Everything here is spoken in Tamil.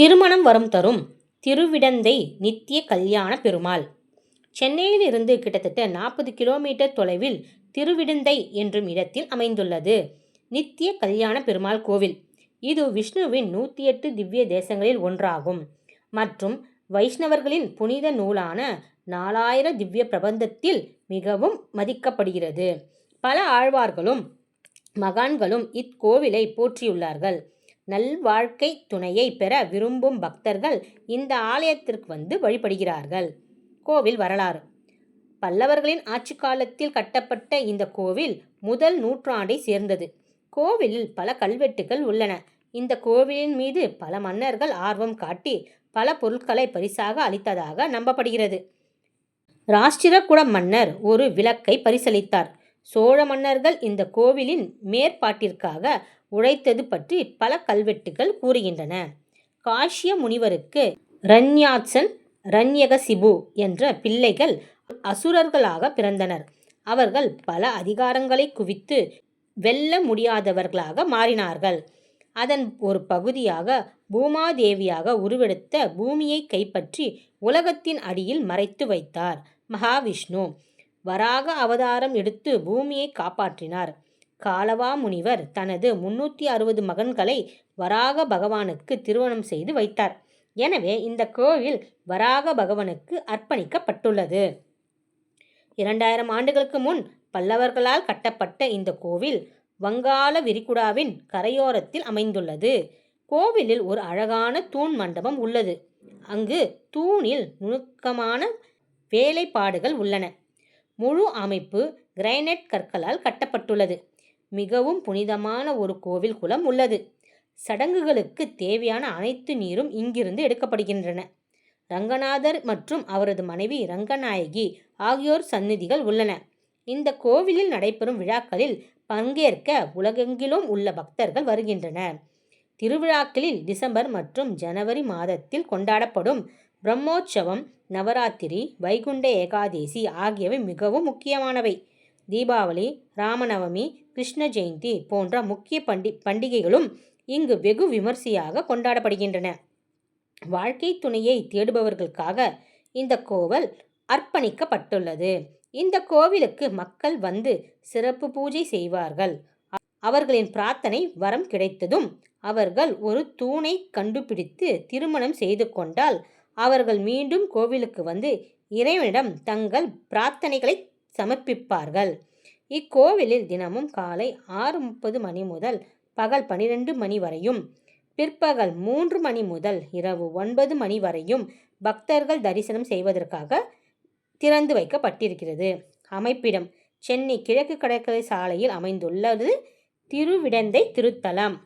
திருமணம் வரும் தரும் திருவிடந்தை நித்திய கல்யாண பெருமாள். சென்னையிலிருந்து கிட்டத்தட்ட நாற்பது கிலோமீட்டர் தொலைவில் திருவிடந்தை என்றும் இடத்தில் அமைந்துள்ளது. நித்திய கல்யாண பெருமாள் கோவில். இது விஷ்ணுவின் நூற்றி எட்டு திவ்ய தேசங்களில் ஒன்றாகும். மற்றும் வைஷ்ணவர்களின் புனித நூலான நாலாயிர திவ்ய பிரபந்தத்தில் மிகவும் மதிக்கப்படுகிறது. பல ஆழ்வார்களும் மகான்களும் இக்கோவிலை போற்றியுள்ளார்கள். நல்வாழ்க்கை துணையை பெற விரும்பும் பக்தர்கள் இந்த ஆலயத்திற்கு வந்து வழிபடுகிறார்கள். கோவில் வரலாறு. பல்லவர்களின் ஆட்சி காலத்தில் கட்டப்பட்ட இந்த கோவில் முதல் நூற்றாண்டை சேர்ந்தது. கோவிலில் பல கல்வெட்டுகள் உள்ளன. இந்த கோவிலின் மீது பல மன்னர்கள் ஆர்வம் காட்டி பல பொருட்களை பரிசாக அளித்ததாக நம்பப்படுகிறது. ராஷ்டிரகுட மன்னர் ஒரு விளக்கை பரிசளித்தார். சோழ மன்னர்கள் இந்த கோவிலின் மேற்பாட்டிற்காக உழைத்தது பற்றி பல கல்வெட்டுகள் கூறுகின்றன. காஷ்ய முனிவருக்கு ரண்யாட்சன் ரண்யகசிபு என்ற பிள்ளைகள் அசுரர்களாக பிறந்தனர். அவர்கள் பல அதிகாரங்களை குவித்து வெல்ல முடியாதவர்களாக மாறினார்கள். அதன் ஒரு பகுதியாக பூமாதேவியாக உருவெடுத்த பூமியை கைப்பற்றி உலகத்தின் அடியில் மறைத்து வைத்தார் மகாவிஷ்ணு. வராக அவதாரம் எடுத்து பூமியை காப்பாற்றினார். காலவா முனிவர் தனது முன்னூற்றி அறுபது மகன்களை வராக பகவானுக்கு திருமணம் செய்து வைத்தார். எனவே இந்த கோவில் வராக பகவானுக்கு அர்ப்பணிக்கப்பட்டுள்ளது. இரண்டாயிரம் ஆண்டுகளுக்கு முன் பல்லவர்களால் கட்டப்பட்ட இந்த கோவில் வங்காள விரிகுடாவின் கரையோரத்தில் அமைந்துள்ளது. கோவிலில் ஒரு அழகான தூண் மண்டபம் உள்ளது. அங்கு தூணில் நுணுக்கமான வேலைப்பாடுகள் உள்ளன. முழு அமைப்பு கிரைனைட் கற்களால் கட்டப்பட்டுள்ளது. மிகவும் புனிதமான ஒரு கோவில் குளம் உள்ளது. சடங்குகளுக்கு தேவையான அனைத்து நீரும் இங்கிருந்து எடுக்கப்படுகின்றன. ரங்கநாதர் மற்றும் அவரது மனைவி ரங்கநாயகி ஆகியோர் சந்நிதிகள் உள்ளன. இந்த கோவிலில் நடைபெறும் விழாக்களில் பங்கேற்க உலகெங்கிலும் உள்ள பக்தர்கள் வருகின்றனர். திருவிழாக்களில் டிசம்பர் மற்றும் ஜனவரி மாதத்தில் கொண்டாடப்படும் பிரம்மோற்சவம் நவராத்திரி வைகுண்ட ஏகாதேசி ஆகியவை மிகவும் முக்கியமானவை. தீபாவளி ராமநவமி கிருஷ்ண ஜெயந்தி போன்ற முக்கிய பண்டி பண்டிகைகளும் இங்கு வெகு விமர்சையாக கொண்டாடப்படுகின்றன. வாழ்க்கை துணையை தேடுபவர்களுக்காக இந்த கோவில் அர்ப்பணிக்கப்பட்டுள்ளது. இந்த கோவிலுக்கு மக்கள் வந்து சிறப்பு பூஜை செய்வார்கள். அவர்களின் பிரார்த்தனை வரம் கிடைத்ததும் அவர்கள் ஒரு தூணை கண்டுபிடித்து திருமணம் செய்து கொண்டால் அவர்கள் மீண்டும் கோவிலுக்கு வந்து இறைவனிடம் தங்கள் பிரார்த்தனைகளை சமர்ப்பிப்பார்கள். இக்கோவிலில் தினமும் காலை ஆறு முப்பது மணி முதல் பகல் பனிரெண்டு மணி வரையும் பிற்பகல் மூன்று மணி முதல் இரவு ஒன்பது மணி வரையும் பக்தர்கள் தரிசனம் செய்வதற்காக திறந்து வைக்கப்பட்டிருக்கிறது. அமைப்பிடம் சென்னை கிழக்கு கடற்கரை சாலையில் அமைந்துள்ளது திருவிடந்தை திருத்தலம்.